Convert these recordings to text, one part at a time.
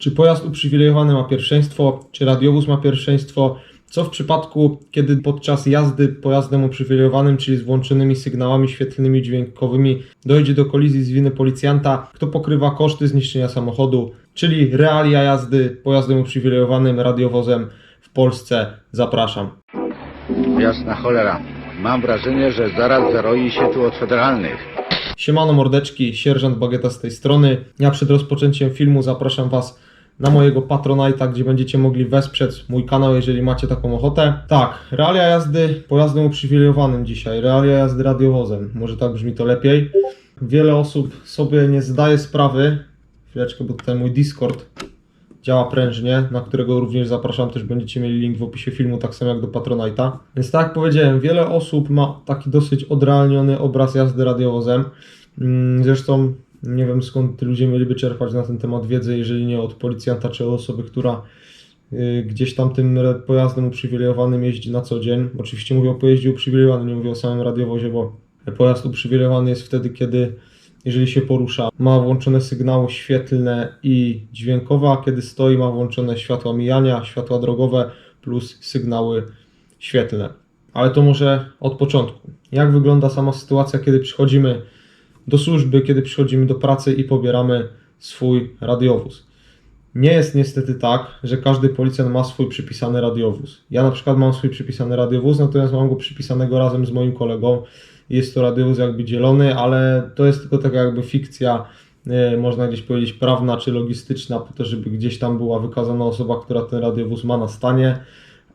Czy pojazd uprzywilejowany ma pierwszeństwo, czy radiowóz ma pierwszeństwo? Co w przypadku, kiedy podczas jazdy pojazdem uprzywilejowanym, czyli z włączonymi sygnałami świetlnymi dźwiękowymi, dojdzie do kolizji z winy policjanta? Kto pokrywa koszty zniszczenia samochodu? Czyli realia jazdy pojazdem uprzywilejowanym, radiowozem w Polsce. Zapraszam. Jasna cholera. Mam wrażenie, że zaraz zaroi się tu od federalnych. Siemano mordeczki, sierżant Bagieta z tej strony. Ja przed rozpoczęciem filmu zapraszam Was na mojego Patronite'a, gdzie będziecie mogli wesprzeć mój kanał, jeżeli macie taką ochotę. Tak, realia jazdy pojazdem uprzywilejowanym dzisiaj, realia jazdy radiowozem, może tak brzmi to lepiej. Wiele osób sobie nie zdaje sprawy, chwileczkę, bo tutaj mój Discord działa prężnie, na którego również zapraszam, też będziecie mieli link w opisie filmu, tak samo jak do Patronite'a. Więc tak jak powiedziałem, wiele osób ma taki dosyć odrealniony obraz jazdy radiowozem. Mm, Zresztą nie wiem skąd ludzie mieliby czerpać na ten temat wiedzę, jeżeli nie od policjanta czy osoby, która y, gdzieś tam tym pojazdem uprzywilejowanym jeździ na co dzień. Oczywiście mówię o pojeździe uprzywilejowanym, nie mówię o samym radiowozie, bo pojazd uprzywilejowany jest wtedy, kiedy jeżeli się porusza, ma włączone sygnały świetlne i dźwiękowe, a kiedy stoi, ma włączone światła mijania, światła drogowe plus sygnały świetlne. Ale to może od początku. Jak wygląda sama sytuacja, kiedy przychodzimy do służby, kiedy przychodzimy do pracy i pobieramy swój radiowóz? Nie jest niestety tak, że każdy policjant ma swój przypisany radiowóz. Ja na przykład mam swój przypisany radiowóz, natomiast mam go przypisanego razem z moim kolegą. Jest to radiowóz jakby dzielony, ale to jest tylko taka jakby fikcja, e, można gdzieś powiedzieć prawna czy logistyczna, po to, żeby gdzieś tam była wykazana osoba, która ten radiowóz ma na stanie,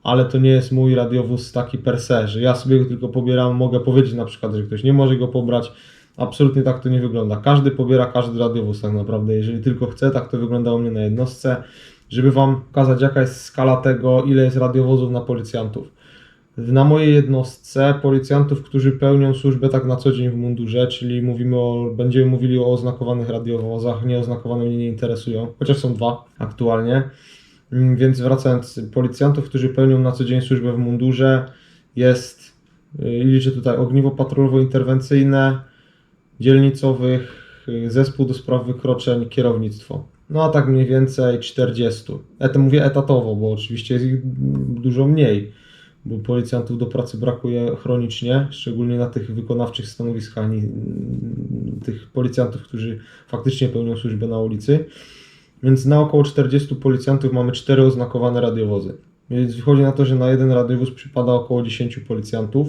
ale to nie jest mój radiowóz taki per se, że ja sobie go tylko pobieram, mogę powiedzieć na przykład, że ktoś nie może go pobrać. Absolutnie tak to nie wygląda. Każdy pobiera każdy radiowóz tak naprawdę, jeżeli tylko chce, tak to wygląda u mnie na jednostce, żeby Wam pokazać jaka jest skala tego, ile jest radiowozów na policjantów. Na mojej jednostce policjantów, którzy pełnią służbę tak na co dzień w mundurze, czyli mówimy o, będziemy mówili o oznakowanych radiowozach, nieoznakowane mnie nie interesują, chociaż są dwa aktualnie. Mm, Więc wracając, policjantów, którzy pełnią na co dzień służbę w mundurze jest, y, liczę tutaj ogniwo patrolowo-interwencyjne, dzielnicowych, y, zespół do spraw wykroczeń, kierownictwo. No a tak mniej więcej 40. Ja to mówię etatowo, bo oczywiście jest ich dużo mniej, bo policjantów do pracy brakuje chronicznie, szczególnie na tych wykonawczych stanowiskach, mm, tych policjantów, którzy faktycznie pełnią służbę na ulicy. Więc na około 40 policjantów mamy 4 oznakowane radiowozy. Więc wychodzi na to, że na jeden radiowóz przypada około 10 policjantów.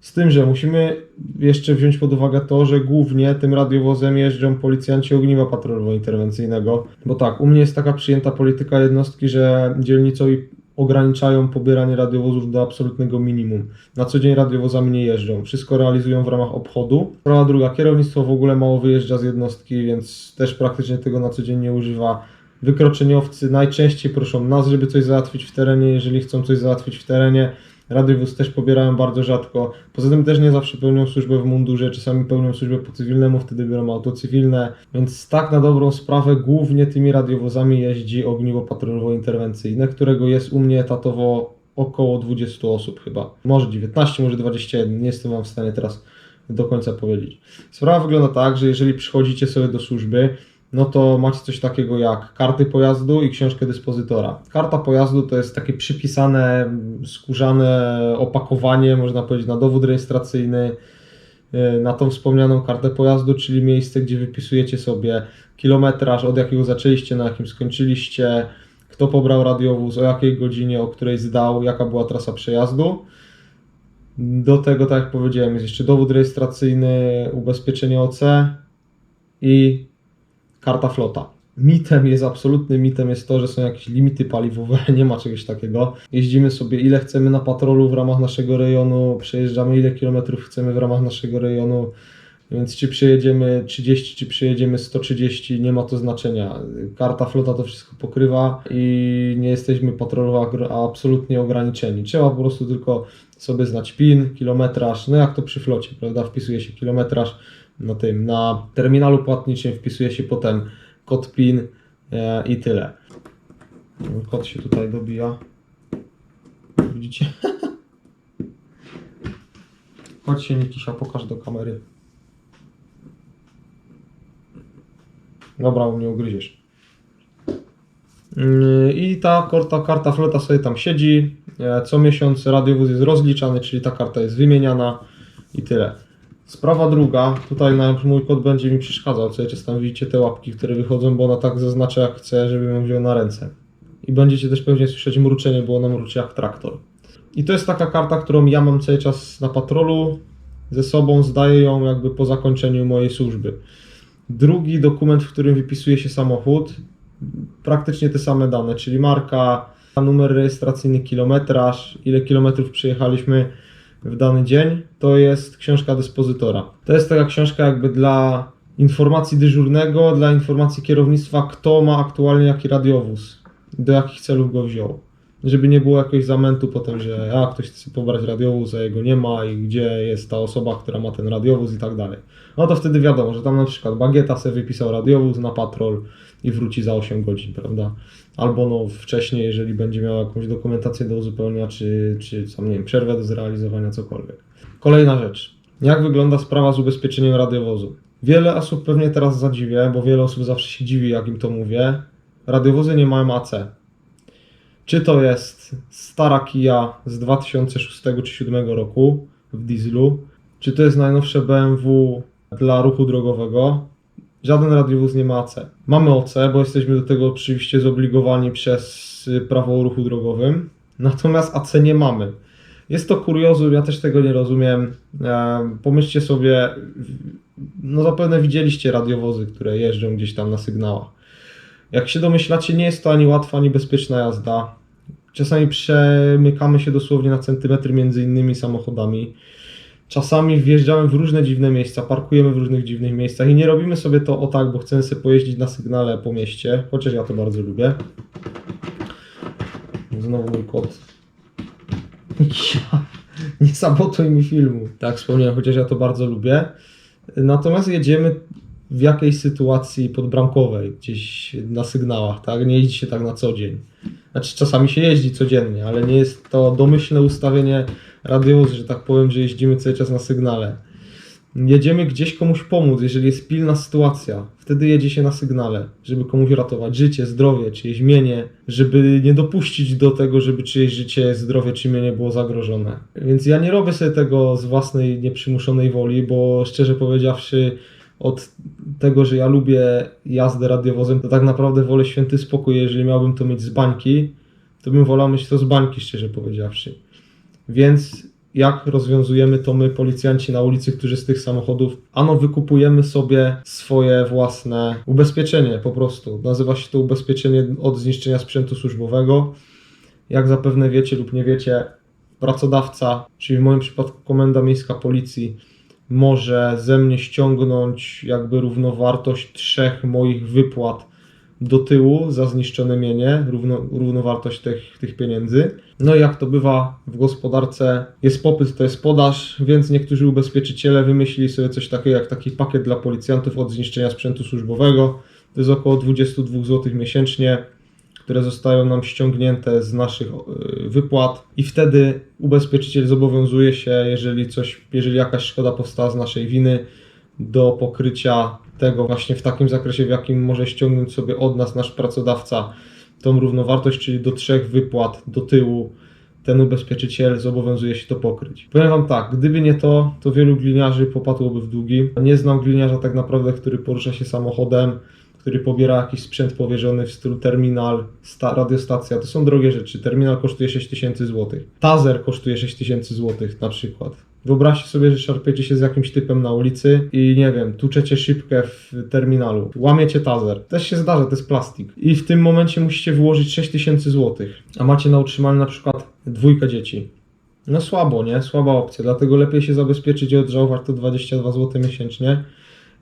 Z tym, że musimy jeszcze wziąć pod uwagę to, że głównie tym radiowozem jeżdżą policjanci ogniwa patrolowo-interwencyjnego. Bo tak, u mnie jest taka przyjęta polityka jednostki, że dzielnicowi ograniczają pobieranie radiowozów do absolutnego minimum. Na co dzień radiowozami nie jeżdżą. Wszystko realizują w ramach obchodu. Sprawa druga, kierownictwo w ogóle mało wyjeżdża z jednostki, więc też praktycznie tego na co dzień nie używa. Wykroczeniowcy najczęściej proszą nas, żeby coś załatwić w terenie, jeżeli chcą coś załatwić w terenie. Radiowóz też pobierają bardzo rzadko. Poza tym też nie zawsze pełnią służbę w mundurze, czasami pełnią służbę po cywilnemu, wtedy biorą auto cywilne. Więc tak na dobrą sprawę głównie tymi radiowozami jeździ ogniwo patrolowo-interwencyjne, którego jest u mnie etatowo około 20 osób chyba. Może 19, może 21, nie jestem Wam w stanie teraz do końca powiedzieć. Sprawa wygląda tak, że jeżeli przychodzicie sobie do służby, no to macie coś takiego jak karty pojazdu i książkę dyspozytora. Karta pojazdu to jest takie przypisane, skórzane opakowanie, można powiedzieć, na dowód rejestracyjny, y, na tą wspomnianą kartę pojazdu, czyli miejsce, gdzie wypisujecie sobie kilometraż, od jakiego zaczęliście, na jakim skończyliście, kto pobrał radiowóz, o jakiej godzinie, o której zdał, jaka była trasa przejazdu. Do tego, tak jak powiedziałem, jest jeszcze dowód rejestracyjny, ubezpieczenie OC i karta flota. Mitem jest, absolutnym mitem jest to, że są jakieś limity paliwowe, nie ma czegoś takiego. Jeździmy sobie ile chcemy na patrolu w ramach naszego rejonu, przejeżdżamy ile kilometrów chcemy w ramach naszego rejonu, więc czy przejedziemy 30, czy przejedziemy 130, nie ma to znaczenia. Karta flota to wszystko pokrywa i nie jesteśmy patrolowo absolutnie ograniczeni. Trzeba po prostu tylko sobie znać PIN, kilometraż, no jak to przy flocie, prawda? Wpisuje się kilometraż na tym, na terminalu płatniczym wpisuje się potem kod PIN e, i tyle. Kod się tutaj dobija. Widzicie? Chodź się Nikisia, pokaż do kamery. Dobra, u mnie ugryziesz. Yy, I ta, kor- ta karta flota sobie tam siedzi. E, Co miesiąc radiowóz jest rozliczany, czyli ta karta jest wymieniana i tyle. Sprawa druga, tutaj na mój kod będzie mi przeszkadzał, czas tam widzicie te łapki, które wychodzą, bo ona tak zaznacza jak chce, żebym ją wziął na ręce. I będziecie też pewnie słyszeć mruczenie, bo ona mruczy jak traktor. I to jest taka karta, którą ja mam cały czas na patrolu, ze sobą zdaję ją jakby po zakończeniu mojej służby. Drugi dokument, w którym wypisuje się samochód, praktycznie te same dane, czyli marka, numer rejestracyjny, kilometraż, ile kilometrów przejechaliśmy w dany dzień, to jest książka dyspozytora. To jest taka książka jakby dla informacji dyżurnego, dla informacji kierownictwa, kto ma aktualnie jaki radiowóz, do jakich celów go wziął. Żeby nie było jakiegoś zamętu potem, że a, ktoś chce pobrać radiowóz, a jego nie ma i gdzie jest ta osoba, która ma ten radiowóz i tak dalej. No to wtedy wiadomo, że tam na przykład Bagieta sobie wypisał radiowóz na patrol i wróci za 8 godzin, prawda? Albo no wcześniej, jeżeli będzie miał jakąś dokumentację do uzupełnienia, czy, czy tam, nie wiem, przerwę do zrealizowania, cokolwiek. Kolejna rzecz. Jak wygląda sprawa z ubezpieczeniem radiowozu? Wiele osób pewnie teraz zadziwię, bo wiele osób zawsze się dziwi, jak im to mówię. Radiowozy nie mają AC. Czy to jest stara Kia z 2006 czy 2007 roku w dieslu, czy to jest najnowsze BMW dla ruchu drogowego, żaden radiowóz nie ma AC. Mamy OC, bo jesteśmy do tego oczywiście zobligowani przez prawo o ruchu drogowym, natomiast AC nie mamy. Jest to kuriozum, ja też tego nie rozumiem. E, Pomyślcie sobie, no zapewne widzieliście radiowozy, które jeżdżą gdzieś tam na sygnałach. Jak się domyślacie, nie jest to ani łatwa, ani bezpieczna jazda. Czasami przemykamy się dosłownie na centymetry między innymi samochodami. Czasami wjeżdżamy w różne dziwne miejsca, parkujemy w różnych dziwnych miejscach i nie robimy sobie to o tak, bo chcemy sobie pojeździć na sygnale po mieście, chociaż ja to bardzo lubię. Znowu mój kot. Ja, nie sabotuj mi filmu. Tak, wspomniałem, chociaż ja to bardzo lubię. Natomiast jedziemy w jakiejś sytuacji podbramkowej, gdzieś na sygnałach, tak? Nie jeździ się tak na co dzień. Znaczy czasami się jeździ codziennie, ale nie jest to domyślne ustawienie radiowozu, że tak powiem, że jeździmy cały czas na sygnale. Jedziemy gdzieś komuś pomóc, jeżeli jest pilna sytuacja. Wtedy jedzie się na sygnale, żeby komuś ratować życie, zdrowie, czyjeś mienie, żeby nie dopuścić do tego, żeby czyjeś życie, zdrowie czy mienie było zagrożone. Więc ja nie robię sobie tego z własnej nieprzymuszonej woli, bo szczerze powiedziawszy, od tego, że ja lubię jazdę radiowozem, to tak naprawdę wolę święty spokój. Jeżeli miałbym to mieć z bańki, to bym wolał mieć to z bańki, szczerze powiedziawszy. Więc jak rozwiązujemy to my, policjanci na ulicy, którzy z tych samochodów, ano wykupujemy sobie swoje własne ubezpieczenie po prostu. Nazywa się to ubezpieczenie od zniszczenia sprzętu służbowego. Jak zapewne wiecie lub nie wiecie, pracodawca, czyli w moim przypadku Komenda Miejska Policji, może ze mnie ściągnąć jakby równowartość trzech moich wypłat do tyłu za zniszczone mienie, równo, równowartość tych, tych pieniędzy. No i jak to bywa w gospodarce, jest popyt, to jest podaż, więc niektórzy ubezpieczyciele wymyślili sobie coś takiego jak taki pakiet dla policjantów od zniszczenia sprzętu służbowego. To jest około 22 zł miesięcznie, które zostają nam ściągnięte z naszych e, wypłat i wtedy ubezpieczyciel zobowiązuje się, jeżeli coś, jeżeli jakaś szkoda powstała z naszej winy, do pokrycia tego właśnie w takim zakresie, w jakim może ściągnąć sobie od nas nasz pracodawca tą równowartość, czyli do trzech wypłat do tyłu ten ubezpieczyciel zobowiązuje się to pokryć. Powiem Wam tak, gdyby nie to, to wielu gliniarzy popadłoby w długi. Nie znam gliniarza tak naprawdę, który porusza się samochodem, który pobiera jakiś sprzęt powierzony w stylu terminal, sta, radiostacja. To są drogie rzeczy. Terminal kosztuje 6000 zł. Tazer kosztuje 6000 zł na przykład. Wyobraźcie sobie, że szarpiecie się z jakimś typem na ulicy i nie wiem, tuczecie szybkę w terminalu, łamiecie tazer. Też się zdarza, to jest plastik. I w tym momencie musicie wyłożyć 6000 zł. A macie na utrzymanie na przykład dwójkę dzieci. No słabo, nie? Słaba opcja. Dlatego lepiej się zabezpieczyć i odżałować to 22 zł miesięcznie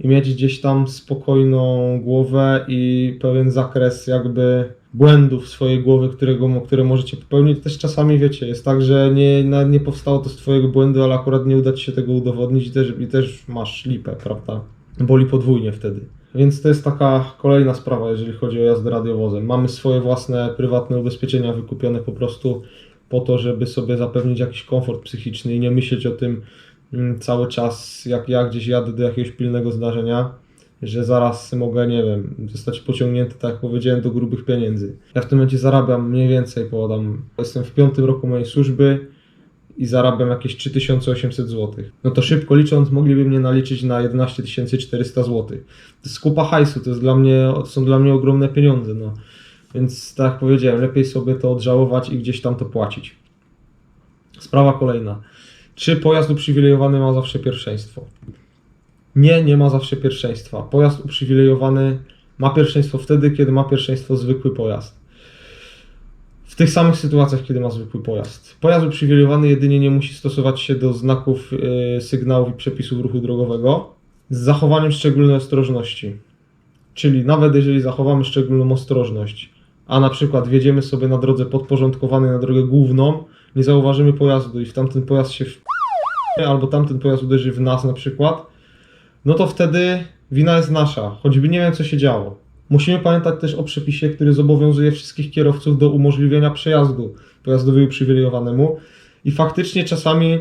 i mieć gdzieś tam spokojną głowę i pewien zakres jakby błędów swojej głowy, którego, które możecie popełnić. Też czasami wiecie, jest tak, że nie, nie powstało to z twojego błędu, ale akurat nie uda ci się tego udowodnić i też, i też masz lipę, prawda? Boli podwójnie wtedy. Więc to jest taka kolejna sprawa, jeżeli chodzi o jazdę radiowozem. Mamy swoje własne prywatne ubezpieczenia wykupione po prostu po to, żeby sobie zapewnić jakiś komfort psychiczny i nie myśleć o tym cały czas, jak ja gdzieś jadę do jakiegoś pilnego zdarzenia. że zaraz mogę, nie wiem, zostać pociągnięty, tak jak powiedziałem, do grubych pieniędzy. Ja w tym momencie zarabiam mniej więcej, po tam, jestem w piątym roku mojej służby i zarabiam jakieś 3800 zł. No to szybko licząc, mogliby mnie naliczyć na 11 400 zł. To jest kupa hajsu, to, jest dla mnie, to są dla mnie ogromne pieniądze, no. Więc tak jak powiedziałem, lepiej sobie to odżałować i gdzieś tam to płacić. Sprawa kolejna. Czy pojazd uprzywilejowany ma zawsze pierwszeństwo? Nie, nie ma zawsze pierwszeństwa. Pojazd uprzywilejowany ma pierwszeństwo wtedy, kiedy ma pierwszeństwo zwykły pojazd. W tych samych sytuacjach, kiedy ma zwykły pojazd. Pojazd uprzywilejowany jedynie nie musi stosować się do znaków, yy, sygnałów i przepisów ruchu drogowego z zachowaniem szczególnej ostrożności. Czyli nawet jeżeli zachowamy szczególną ostrożność, a na przykład wjedziemy sobie na drodze podporządkowanej na drogę główną, nie zauważymy pojazdu i w tamten pojazd się w... albo tamten pojazd uderzy w nas na przykład, no to wtedy wina jest nasza, choćby nie wiem co się działo. Musimy pamiętać też o przepisie, który zobowiązuje wszystkich kierowców do umożliwienia przejazdu pojazdowi uprzywilejowanemu i faktycznie czasami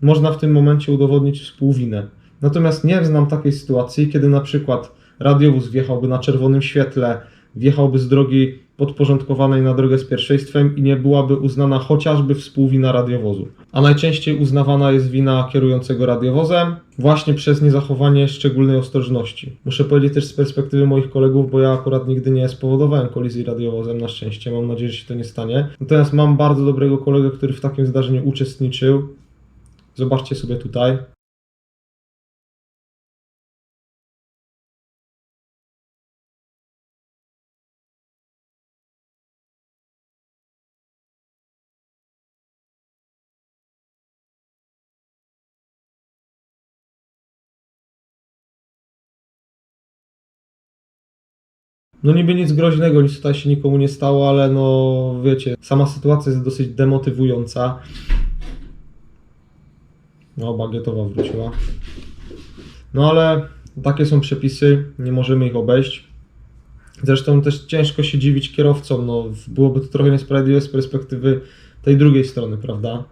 można w tym momencie udowodnić współwinę. Natomiast nie znam takiej sytuacji, kiedy na przykład radiowóz wjechałby na czerwonym świetle, wjechałby z drogi podporządkowanej na drogę z pierwszeństwem i nie byłaby uznana chociażby współwina radiowozu. A najczęściej uznawana jest wina kierującego radiowozem właśnie przez niezachowanie szczególnej ostrożności. Muszę powiedzieć też z perspektywy moich kolegów, bo ja akurat nigdy nie spowodowałem kolizji radiowozem, na szczęście, mam nadzieję, że się to nie stanie. Natomiast mam bardzo dobrego kolegę, który w takim zdarzeniu uczestniczył. Zobaczcie sobie tutaj. No niby nic groźnego, nic tutaj się nikomu nie stało, ale no wiecie, sama sytuacja jest dosyć demotywująca. No, bagietowa wróciła. No ale takie są przepisy, nie możemy ich obejść. Zresztą też ciężko się dziwić kierowcom, no byłoby to trochę niesprawiedliwe z perspektywy tej drugiej strony, prawda?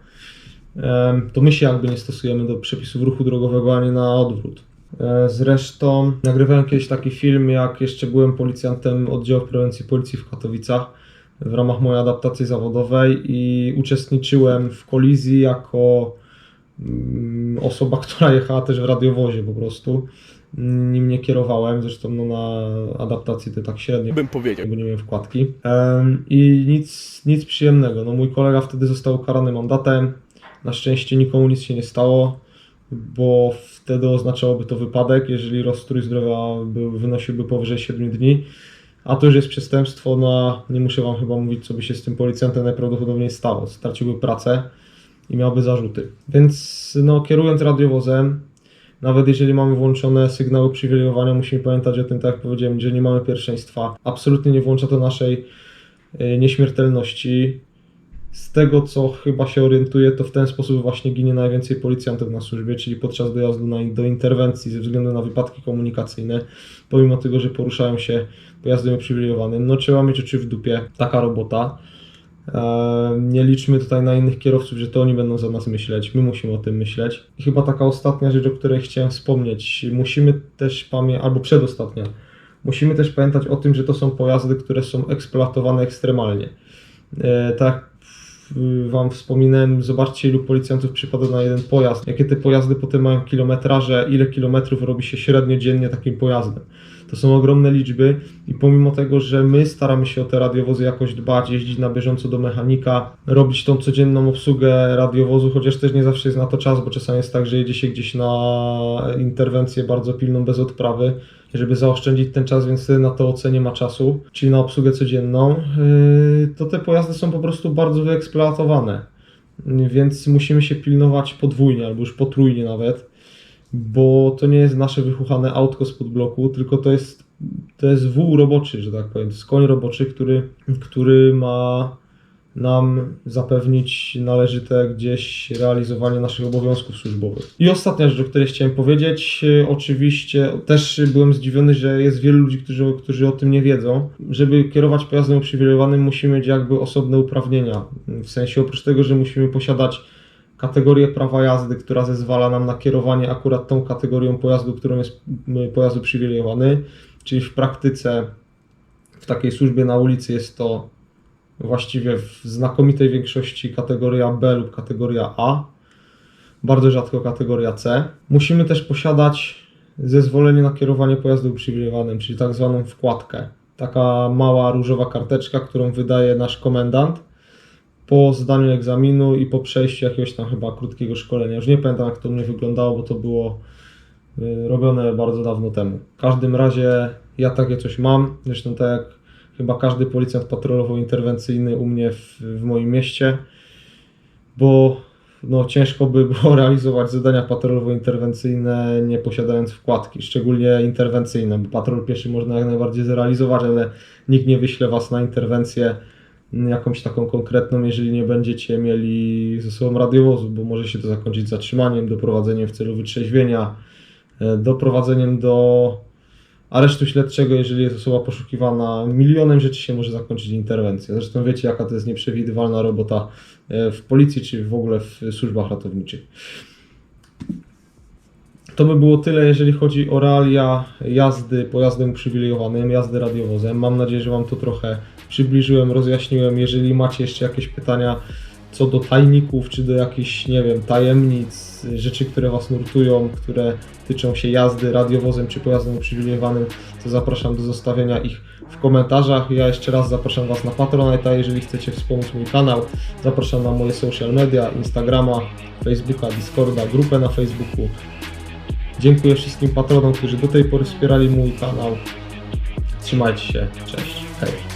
To my się jakby nie stosujemy do przepisów ruchu drogowego, a nie na odwrót. E, Zresztą nagrywałem kiedyś taki film, jak jeszcze byłem policjantem oddziału prewencji policji w Katowicach w ramach mojej adaptacji zawodowej i uczestniczyłem w kolizji jako mm, osoba, która jechała też w radiowozie po prostu. Nim nie kierowałem, zresztą no, na adaptacji to tak średnio bym powiedział. bo nie miałem wkładki. I nic, nic przyjemnego. No, mój kolega wtedy został ukarany mandatem. Na szczęście nikomu nic się nie stało, bo wtedy oznaczałoby to wypadek, jeżeli rozstrój zdrowia wynosiłby powyżej 7 dni. A to już jest przestępstwo, no nie muszę Wam chyba mówić, co by się z tym policjantem najprawdopodobniej stało. Straciłby pracę i miałby zarzuty. Więc no, kierując radiowozem, nawet jeżeli mamy włączone sygnały przywilejowania, musimy pamiętać o tym, tak jak powiedziałem, że nie mamy pierwszeństwa. Absolutnie nie włącza to naszej y, nieśmiertelności. Z tego, co chyba się orientuję, to w ten sposób właśnie ginie najwięcej policjantów na służbie, czyli podczas dojazdu na, do interwencji ze względu na wypadki komunikacyjne, pomimo tego, że poruszają się pojazdem uprzywilejowanym. No trzeba mieć oczy w dupie, taka robota. E, Nie liczmy tutaj na innych kierowców, że to oni będą za nas myśleć. My musimy o tym myśleć. I chyba taka ostatnia rzecz, o której chciałem wspomnieć. Musimy też pamiętać, albo przedostatnia, musimy też pamiętać o tym, że to są pojazdy, które są eksploatowane ekstremalnie. E, Tak Wam wspominałem, zobaczcie ilu policjantów przypada na jeden pojazd. Jakie te pojazdy potem mają kilometraże, ile kilometrów robi się średnio dziennie takim pojazdem. To są ogromne liczby i pomimo tego, że my staramy się o te radiowozy jakoś dbać, jeździć na bieżąco do mechanika, robić tą codzienną obsługę radiowozu, chociaż też nie zawsze jest na to czas, bo czasami jest tak, że jedzie się gdzieś na interwencję bardzo pilną bez odprawy, żeby zaoszczędzić ten czas, więc na to OC nie ma czasu, czyli na obsługę codzienną, yy, to te pojazdy są po prostu bardzo wyeksploatowane. Więc musimy się pilnować podwójnie albo już potrójnie nawet bo to nie jest nasze wychuchane autko spod bloku, tylko to jest, to jest wół roboczy, że tak powiem. To jest koń roboczy, który, który ma nam zapewnić należyte gdzieś realizowanie naszych obowiązków służbowych. I ostatnia rzecz, o której chciałem powiedzieć, e, oczywiście też byłem zdziwiony, że jest wielu ludzi, którzy, którzy o tym nie wiedzą. Żeby kierować pojazdem uprzywilejowanym musimy mieć jakby osobne uprawnienia. W sensie oprócz tego, że musimy posiadać kategorię prawa jazdy, która zezwala nam na kierowanie akurat tą kategorią pojazdu, którą jest pojazd uprzywilejowany, czyli w praktyce w takiej służbie na ulicy jest to właściwie w znakomitej większości kategoria B lub kategoria A, bardzo rzadko kategoria C. Musimy też posiadać zezwolenie na kierowanie pojazdem uprzywilejowanym, czyli tak zwaną wkładkę. Taka mała różowa karteczka, którą wydaje nasz komendant po zdaniu egzaminu i po przejściu jakiegoś tam chyba krótkiego szkolenia. Już nie pamiętam jak to mnie wyglądało, bo to było y, robione bardzo dawno temu. W każdym razie ja takie coś mam, zresztą tak jak chyba każdy policjant patrolowo-interwencyjny u mnie w, w moim mieście, bo no, ciężko by było realizować zadania patrolowo-interwencyjne nie posiadając wkładki, szczególnie interwencyjne, bo patrol pieszy można jak najbardziej zrealizować, ale nikt nie wyśle Was na interwencję jakąś taką konkretną, jeżeli nie będziecie mieli ze sobą radiowozu, bo może się to zakończyć zatrzymaniem, doprowadzeniem w celu wytrzeźwienia, e, doprowadzeniem do aresztu śledczego, jeżeli jest osoba poszukiwana. Milionem rzeczy się może zakończyć interwencja. Zresztą wiecie, jaka to jest nieprzewidywalna robota e, w policji, czy w ogóle w służbach ratowniczych. To by było tyle, jeżeli chodzi o realia jazdy pojazdem uprzywilejowanym, jazdy radiowozem. Mam nadzieję, że Wam to trochę przybliżyłem, rozjaśniłem. Jeżeli macie jeszcze jakieś pytania co do tajników, czy do jakichś, nie wiem, tajemnic, rzeczy, które Was nurtują, które tyczą się jazdy radiowozem czy pojazdem uprzywilejowanym, to zapraszam do zostawienia ich w komentarzach. Ja jeszcze raz zapraszam Was na Patronite, jeżeli chcecie wspomóc mój kanał, zapraszam na moje social media, Instagrama, Facebooka, Discorda, grupę na Facebooku. Dziękuję wszystkim patronom, którzy do tej pory wspierali mój kanał. Trzymajcie się, cześć, hej.